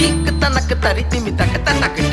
டீக்கு தனக்கு தரி திமி தக்க தனக்கு